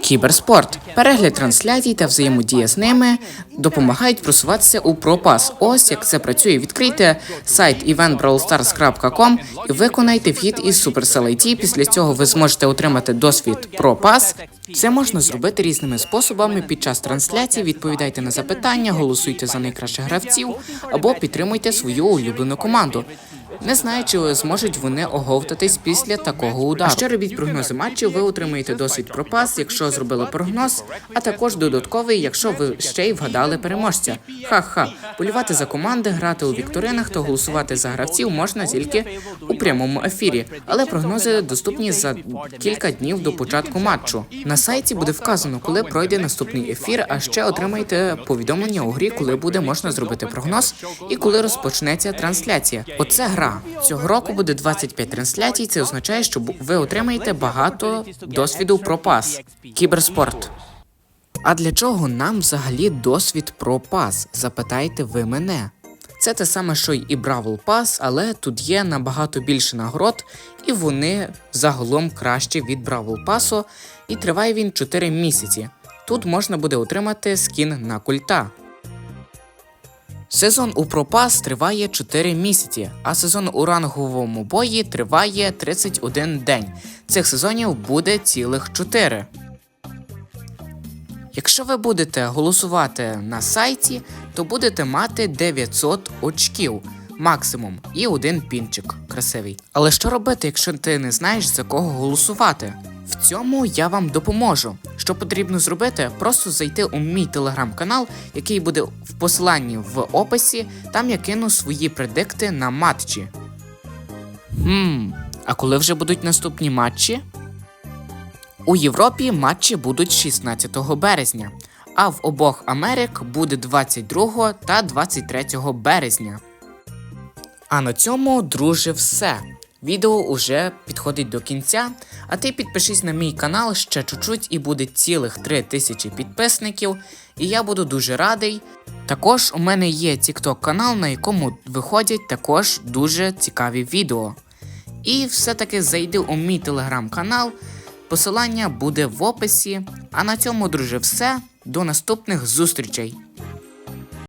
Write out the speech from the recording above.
Кіберспорт. Перегляд трансляцій та взаємодія з ними допомагають просуватися у пропас. Ось як це працює. Відкрийте сайт eventbrawlstars.com і виконайте вхід із Supercell IT. Після цього ви зможете отримати досвід пропас. Це можна зробити різними способами під час трансляції. Відповідайте на запитання, голосуйте за найкращих гравців або підтримуйте свою улюблену команду. Не знаю, чи зможуть вони оговтатись після такого удару. А ще робіть прогнози матчів. Ви отримаєте досвід пропас, якщо зробили прогноз, а також додатковий, якщо ви ще й вгадали переможця. Ха-ха, полювати за команди, грати у вікторинах та голосувати за гравців можна тільки у прямому ефірі, але прогнози доступні за кілька днів до початку матчу. На сайті буде вказано, коли пройде наступний ефір. А ще отримаєте повідомлення у грі, коли буде можна зробити прогноз і коли розпочнеться трансляція. Оце гра. Цього року буде 25 трансляцій. Це означає, що ви отримаєте багато досвіду про пас. Кіберспорт. А для чого нам взагалі досвід про пас? Запитаєте ви мене. Це те саме, що й і Бравл Пас, але тут є набагато більше нагород, і вони загалом краще від Бравл Пасу, і триває він 4 місяці. Тут можна буде отримати скін на культа. Сезон у пропас триває 4 місяці, а сезон у ранговому бої триває 31 день. Цих сезонів буде цілих 4. Якщо ви будете голосувати на сайті, то будете мати 900 очків максимум і один пінчик красивий. Але що робити, якщо ти не знаєш за кого голосувати? В цьому я вам допоможу. Що потрібно зробити? Просто зайти у мій телеграм-канал, який буде в посиланні в описі. Там я кину свої предикти на матчі. Хм, а коли вже будуть наступні матчі? У Європі матчі будуть 16 березня, а в обох Америк буде 22 та 23 березня. А на цьому, друже, все. Відео уже підходить до кінця, а ти підпишись на мій канал ще чуть-чуть і буде цілих 3000 підписників, і я буду дуже радий. Також у мене є TikTok канал, на якому виходять також дуже цікаві відео. І все-таки зайди у мій телеграм-канал. Посилання буде в описі. А на цьому, друже, все. До наступних зустрічей!